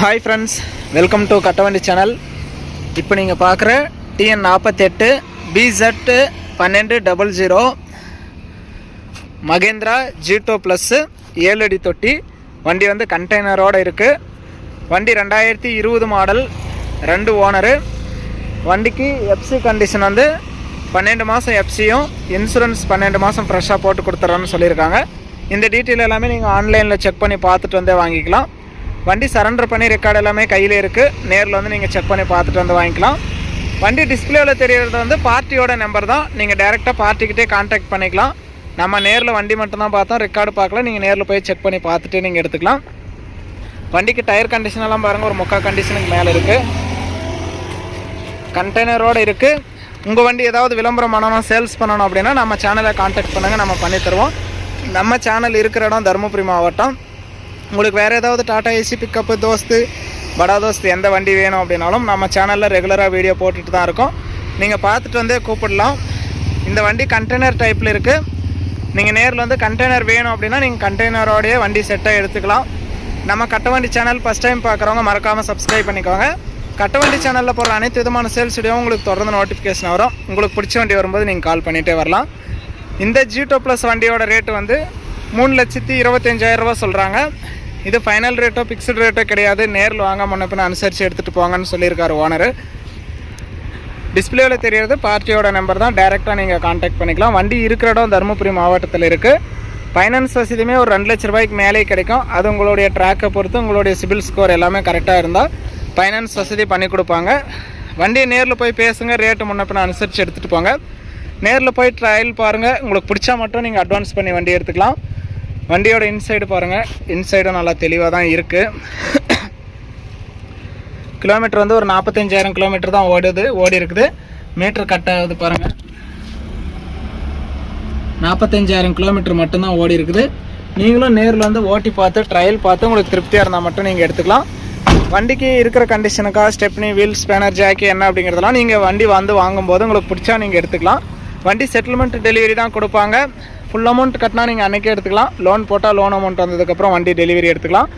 Hi friends welcome to Kattavandi channel இப்போ நீங்கள் பார்க்குற டிஎன் நாற்பத்தெட்டு பிசெட்டு பன்னெண்டு double zero Mahindra Jeeto plus ஏழு அடி தொட்டி. வண்டி வந்து கண்டெய்னரோடு இருக்குது வண்டி ரெண்டாயிரத்தி இருபது மாடல் ரெண்டு ஓனரு வண்டிக்கு எஃப்சி கண்டிஷன் வந்து பன்னெண்டு மாதம் எஃப்சியும் இன்சூரன்ஸ் பன்னெண்டு மாதம் ஃப்ரெஷ்ஷாக போட்டு கொடுத்துறோன்னு சொல்லியிருக்காங்க. இந்த டீட்டெயில் எல்லாமே நீங்கள் ஆன்லைனில் செக் பண்ணி பார்த்துட்டு வந்தே வாங்கிக்கலாம். வண்டி சரண்டர் பண்ணி ரெக்கார்டு எல்லாமே கையில் இருக்குது நேரில் வந்து நீங்கள் செக் பண்ணி பார்த்துட்டு வந்து வாங்கிக்கலாம். வண்டி டிஸ்பிளேவில் தெரியறது வந்து பார்ட்டியோட நம்பர் தான். நீங்கள் டேரெக்டாக பார்ட்டிக்கிட்டே கான்டாக்ட் பண்ணிக்கலாம். நம்ம நேரில் வண்டி மட்டும்தான் பார்த்தோம். ரெக்கார்டு பார்க்கலாம் நீங்கள் நேரில் போய் செக் பண்ணி பார்த்துட்டு நீங்கள் எடுத்துக்கலாம். வண்டிக்கு டயர் கண்டிஷனெல்லாம் பாருங்கள் ஒரு முக்கால் கண்டிஷனுக்கு மேலே இருக்குது கண்டெய்னரோடு இருக்குது உங்கள் வண்டி ஏதாவது விளம்பரம் பண்ணணும் சேல்ஸ் பண்ணணும் அப்படின்னா நம்ம சேனலை காண்டாக்ட் பண்ணுங்கள் நம்ம பண்ணித்தருவோம் நம்ம சேனல் இருக்கிற இடம் தருமபுரி மாவட்டம். உங்களுக்கு வேறு ஏதாவது டாட்டா ஏசி பிக்கப்பு தோஸ்து படா தோஸ்து எந்த வண்டி வேணும் அப்படின்னாலும் நம்ம சேனலில் ரெகுலராக வீடியோ போட்டுட்டு தான் இருக்கோம். நீங்கள் பார்த்துட்டு வந்தே கூப்பிடலாம். இந்த வண்டி கண்டெய்னர் டைப்பில் இருக்குது நீங்கள் நேரில் வந்து கண்டெய்னர் வேணும் அப்படின்னா நீங்கள் கண்டெய்னரோடைய வண்டி செட்டாக எடுத்துக்கலாம். நம்ம கட்டவண்டி சேனல் ஃபஸ்ட் டைம் பார்க்குறவங்க மறக்காமல் சப்ஸ்கிரைப் பண்ணிக்கோங்க. கட்டவண்டி சேனலில் போகிற அனைத்து விதமான சேல்ஸ் வீடியோவும் உங்களுக்கு தொடர்ந்து நோட்டிஃபிகேஷன் வரும். உங்களுக்கு பிடிச்ச வண்டி வரும்போது நீங்கள் கால் பண்ணிகிட்டே வரலாம். இந்த ஜீட்டோ ப்ளஸ் வண்டியோட ரேட்டு வந்து மூணு லட்சத்தி இருபத்தஞ்சாயிரம் ரூபா சொல்கிறாங்க இது ஃபைனல் ரேட்டோ ஃபிக்ஸ்டு ரேட்டோ கிடையாது. நேரில் வாங்க முன்னப்பின அனுசரித்து எடுத்துகிட்டு போங்கன்னு சொல்லியிருக்காரு ஓனர் டிஸ்பிளேவில் தெரியறது பார்ட்டியோட நம்பர் தான். டைரெக்டாக நீங்கள் காண்டாக்ட் பண்ணிக்கலாம். வண்டி இருக்கிற இடம் தருமபுரி மாவட்டத்தில் இருக்குது ஃபைனான்ஸ் வசதியுமே ஒரு ரெண்டு லட்ச ரூபாய்க்கு மேலே கிடைக்கும். அது உங்களுடைய ட்ராக்கை பொறுத்து உங்களுடைய சிபில் ஸ்கோர் எல்லாமே கரெக்டாக இருந்தால் ஃபைனான்ஸ் வசதி பண்ணி கொடுப்பாங்க. வண்டியை நேரில் போய் பேசுங்க. ரேட்டு முன்னப்பின அனுசரித்து எடுத்துகிட்டு போங்க. நேரில் போய் ட்ரையல் பாருங்கள் உங்களுக்கு பிடிச்சா மட்டும் நீங்கள் அட்வான்ஸ் பண்ணி வண்டி எடுத்துக்கலாம். வண்டியோட இன்சைடு பாருங்கள் இன்சைடும் நல்லா தெளிவாக தான் இருக்குது கிலோமீட்டர் வந்து ஒரு நாற்பத்தஞ்சாயிரம் கிலோமீட்டர் தான் ஓடுது. ஓடி இருக்குது. மீட்டர் கட் ஆகுது பாருங்கள் நாற்பத்தஞ்சாயிரம் கிலோமீட்டர் மட்டும்தான் ஓடி இருக்குது. நீங்களும் நேரில் வந்து ஓட்டி பார்த்து ட்ரையல் பார்த்து உங்களுக்கு திருப்தியாக இருந்தால் மட்டும் நீங்கள் எடுத்துக்கலாம். வண்டிக்கு இருக்கிற கண்டிஷனுக்காக ஸ்டெப்னி வீல் ஸ்பேனர் ஜாக்கி என்ன அப்படிங்கிறதெல்லாம் நீங்கள் வண்டி வந்து வாங்கும்போது உங்களுக்கு பிடிச்சா நீங்கள் எடுத்துக்கலாம். வண்டி செட்டில்மெண்ட் டெலிவரி தான் கொடுப்பாங்க. ஃபுல் அமௌண்ட் கட்டினா நீங்கள் அன்றைக்கே எடுத்துக்கலாம். லோன் போட்டால் லோன் அமௌண்ட் வந்ததுக்கப்புறம் வண்டி டெலிவரி எடுத்துக்கலாம்.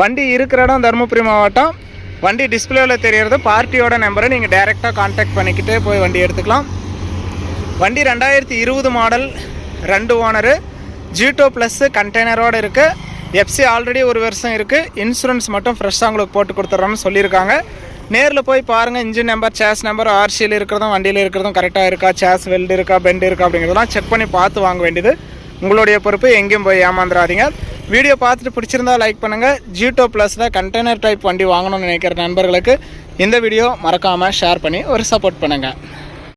வண்டி இருக்கிற இடம் தருமபுரி மாவட்டம். வண்டி டிஸ்பிளேவில் தெரியறது பார்ட்டியோட நம்பரை நீங்கள் டைரெக்டாக காண்டாக்ட் பண்ணிக்கிட்டே போய் வண்டி எடுத்துக்கலாம். வண்டி ரெண்டாயிரத்தி இருபது மாடல் ரெண்டு ஓனரு ஜீட்டோ ப்ளஸ்ஸு கண்டெய்னரோடு இருக்குது எஃப்சி ஆல்ரெடி ஒரு வருஷம் இருக்குது இன்சூரன்ஸ் மட்டும் ஃப்ரெஷ்ஷாக உங்களுக்கு போட்டு கொடுத்துட்றோன்னு சொல்லியிருக்காங்க. நேரில் போய் பாருங்கள் இன்ஜின் நம்பர் சேஸ் நம்பர் ஆர்சியில் இருக்கிறதும் வண்டியில் இருக்கிறதும் கரெக்டாக இருக்கா? சேஸ் வெல்டு இருக்கா? பெண்ட் இருக்கா? அப்படிங்கிறதெல்லாம் செக் பண்ணி பார்த்து வாங்க வேண்டியது. உங்களுடைய பொறுப்பு எங்கேயும் போய் ஏமாந்துடாதீங்க வீடியோ பார்த்துட்டு பிடிச்சிருந்தா லைக் பண்ணுங்கள் ஜீட்டோ ப்ளஸில் கண்டெய்னர் டைப் வண்டி வாங்கணும்னு நினைக்கிற நண்பர்களுக்கு இந்த வீடியோ மறக்காமல் ஷேர் பண்ணி ஒரு சப்போர்ட் பண்ணுங்கள்